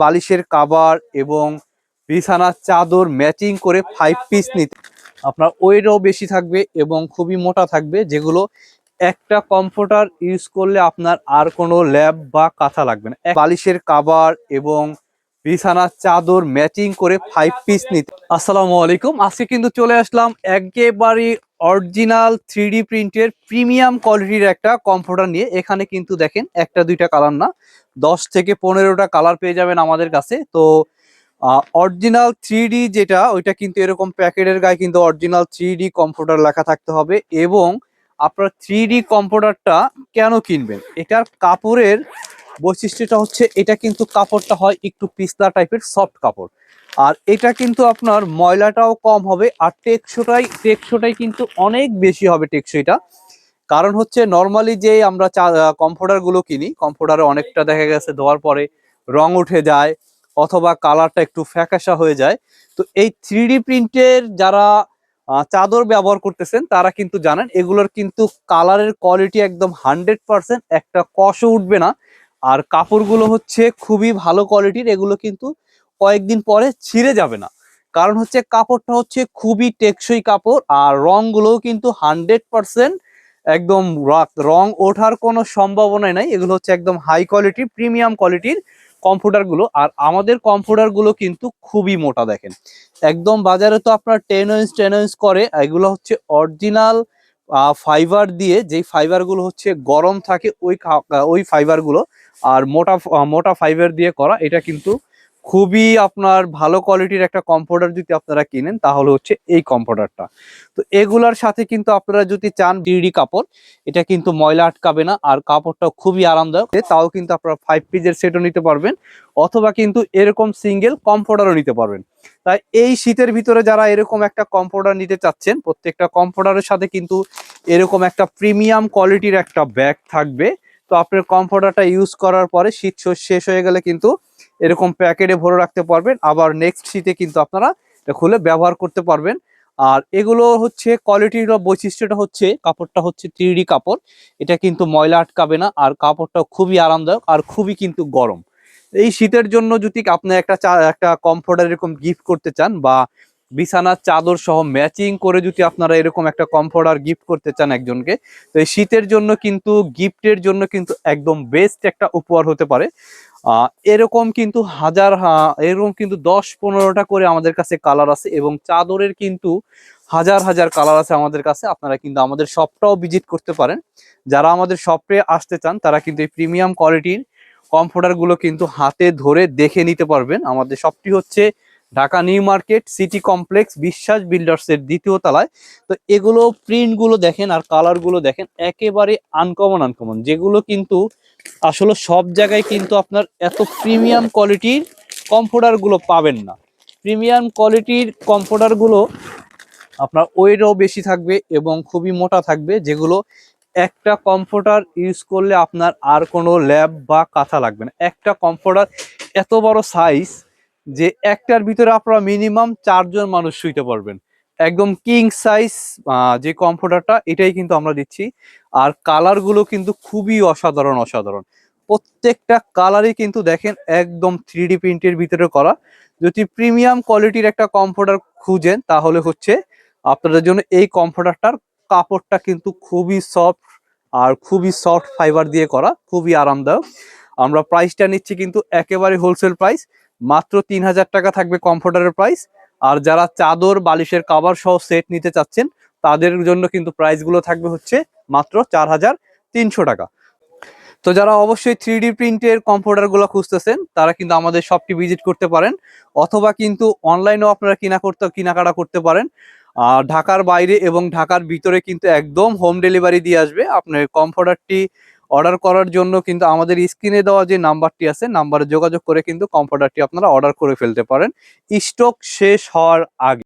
বালিশের কাবার এবং বিছানার চাদর ম্যাচিং করে ফাইভ পিস নিতে। আপনার ওয়েটও বেশি থাকবে এবং খুবই মোটা থাকবে, যেগুলো একটা কমফোর্টার ইউজ করলে আপনার আর কোনো ল্যাব বা কাঁথা লাগবে না। বালিশের কাবার এবং বিছানার চাদর ম্যাচিং করে ফাইভ পিস নিতে। আসসালামু আলাইকুম। আজকে কিন্তু চলে আসলাম একেবারে অরিজিনাল থ্রি প্রিন্টের প্রিমিয়াম কোয়ালিটির একটা কমফোর্টার নিয়ে এখানে কিন্তু দেখেন একটা, দুইটা কালার না, দশ থেকে পনেরোটা কালার পেয়ে যাবেন আমাদের কাছে। তো অরিজিনাল থ্রি যেটা, ওইটা কিন্তু এরকম প্যাকেটের গায়ে কিন্তু অরিজিনাল থ্রি কমফোর্টার লেখা থাকতে হবে এবং আপনার থ্রি কম্পিউটারটা কেন কিনবেন? এটার কাপড়ের বৈশিষ্ট্যটা হচ্ছে, এটা কিন্তু কাপড়টা হয় একটু পিছলা টাইপের সফট কাপড়। আর এটা কিন্তু আপনার ময়লাটাও কম হবে আর টেকসোটাই টেকসোটাই কিন্তু অনেক বেশি হবে টেকসইটা। কারণ হচ্ছে নর্মালি যে আমরা কম্পিউটারগুলো কিনি কম্পিউটারে অনেকটা দেখা গেছে ধোয়ার পরে রং উঠে যায় অথবা কালারটা একটু ফ্যাকাশা হয়ে যায়। তো এই থ্রি প্রিন্টের যারা চাদর ব্যবহার করতেছেন, তারা কিন্তু জানেন এগুলোর কিন্তু কালারের কোয়ালিটি একদম হান্ড্রেড পার্সেন্ট একটা কষও উঠবে না। আর কাপড়গুলো হচ্ছে খুবই ভালো কোয়ালিটির এগুলো কিন্তু কয়েকদিন পরে ছিঁড়ে যাবে না। কারণ হচ্ছে কাপড়টা হচ্ছে খুবই টেকসই কাপড় আর রংগুলোও কিন্তু হান্ড্রেড পার্সেন্ট একদম রা- ওঠার কোনো সম্ভাবনাই নাই। এগুলো হচ্ছে একদম হাই কোয়ালিটির প্রিমিয়াম কোয়ালিটির কম্পিউটারগুলো আর আমাদের কম্পিউটারগুলো কিন্তু খুবই মোটা দেখেন। একদম বাজারে তো আপনার টেন ইঞ্চ টেন ইঞ্চ করে। এগুলো হচ্ছে অরিজিনাল ফাইবার দিয়ে যেই ফাইবারগুলো হচ্ছে গরম থাকে ওই ওই ফাইবারগুলো আর মোটা মোটা ফাইবার দিয়ে করা, এটা কিন্তু খুবই আপনার ভালো কোয়ালিটির একটা কম্পিউটার যদি আপনারা কিনেন, তাহলে হচ্ছে এই কম্পিউটারটা তো এগুলার সাথে কিন্তু আপনারা যদি চান ডিডি কাপড়, এটা কিন্তু ময়লা আটকাবে না আর কাপড়টা খুবই আরামদায়ক। তাও কিন্তু আপনারা ফাইভ পিসের সেটও নিতে পারবেন, অথবা কিন্তু এরকম সিঙ্গেল কম্পিউটারও নিতে পারবেন। তাই এই শীতের ভিতরে যারা এরকম একটা কম্পিউটার নিতে চাচ্ছেন, প্রত্যেকটা কম্পিউটারের সাথে কিন্তু এরকম একটা প্রিমিয়াম কোয়ালিটির একটা ব্যাগ থাকবে। তো আপনার কম্পিউটারটা ইউজ করার পরে শীত শেষ হয়ে গেলে কিন্তু এরকম প্যাকেটে ভরে রাখতে পারবেন। আবার নেক্সট শীতে কিন্তু আপনারা এটা খুলে ব্যবহার করতে পারবেন। আর এগুলো হচ্ছে কোয়ালিটির বৈশিষ্ট্যটা হচ্ছে, কাপড়টা হচ্ছে থ্রি কাপড়। এটা কিন্তু ময়লা আটকাবে না আর কাপড়টা খুবই আরামদায়ক আর খুবই কিন্তু গরম। এই শীতের জন্য যদি আপনি একটা একটা কমফোর্টার এরকম গিফট করতে চান বা বিছানার চাদর সহ ম্যাচিং করে যদি আপনারা এরকম একটা কমফোর্টার গিফট করতে চান একজনকে, তো এই শীতের জন্য কিন্তু গিফটের জন্য কিন্তু একদম বেস্ট একটা উপহার হতে পারে। এরকম কিন্তু হাজার এরকম কিন্তু দশ পনেরোটা করে আমাদের কাছে কালার আছে এবং চাদরের কিন্তু হাজার হাজার কালার আছে আমাদের কাছে। আপনারা কিন্তু আমাদের শপটাও ভিজিট করতে পারেন। যারা আমাদের শপে আসতে চান, তারা কিন্তু এই প্রিমিয়াম কোয়ালিটির কম্পিউটারগুলো কিন্তু হাতে ধরে দেখে নিতে পারবেন। আমাদের শপটি হচ্ছে Dhaka new market, city complex, Biswas builders এর দ্বিতীয় তলায়। তো এগুলো প্রিন্টগুলো দেখেন আর কালারগুলো দেখেন, একেবারে আনকমন আনকমন যেগুলো কিন্তু আসলে সব জায়গায় কিন্তু আপনার এত প্রিমিয়াম কোয়ালিটির কম্পিউটারগুলো পাবেন না। প্রিমিয়াম কোয়ালিটির কম্পিউটারগুলো আপনার ওয়েটও বেশি থাকবে এবং খুবই মোটা থাকবে, যেগুলো একটা কম্পিউটার ইউজ করলে আপনার আর কোনো ল্যাব বা কাঁথা লাগবে না। একটা কম্পিউটার এত বড় সাইজ যে একটার ভিতরে আপনারা মিনিমাম চারজন মানুষ শুইতে পারবেন। একদম কিং সাইজ যে কম্পিউটারটা এটাই কিন্তু আমরা দিচ্ছি। আর কালারগুলো কিন্তু খুবই অসাধারণ অসাধারণ। প্রত্যেকটা কালারই কিন্তু দেখেন একদম থ্রি প্রিন্টের ভিতরে করা। যদি প্রিমিয়াম কোয়ালিটির একটা কম্পিউটার খুঁজেন, তাহলে হচ্ছে আপনাদের জন্য এই কম্পিউটারটার কাপড়টা কিন্তু খুবই সফট আর খুবই সফট ফাইবার দিয়ে করা, খুবই আরামদায়ক। আমরা প্রাইসটা নিচ্ছি কিন্তু একেবারে হোলসেল প্রাইস মাত্র তিন হাজার টাকা থাকবে কমফোর্টারের প্রাইস আর যারা চাদর, বালিশের কাভার সহ সেট নিতে চাচ্ছেন, তাদের জন্য কিন্তু প্রাইসগুলো থাকবে হচ্ছে মাত্র চার হাজার তিনশো টাকা। তো যারা অবশ্যই থ্রি ডি প্রিন্টের কম্পিউটারগুলো খুঁজতেছেন, তারা কিন্তু আমাদের শপটি ভিজিট করতে পারেন, অথবা কিন্তু অনলাইনেও আপনারা কিনা করতে, কেনাকাটা করতে পারেন। আর ঢাকার বাইরে এবং ঢাকার ভিতরে কিন্তু একদম হোম ডেলিভারি দিয়ে আসবে। আপনার কম্পিউটারটি অর্ডার করার জন্য কিন্তু আমাদের স্ক্রিনে দেওয়া যে নাম্বারটি আছে, নাম্বারে যোগাযোগ করে কিন্তু কম্পিউটারটি আপনারা অর্ডার করে ফেলতে পারেন। স্টক শেষ হওয়ার আগে।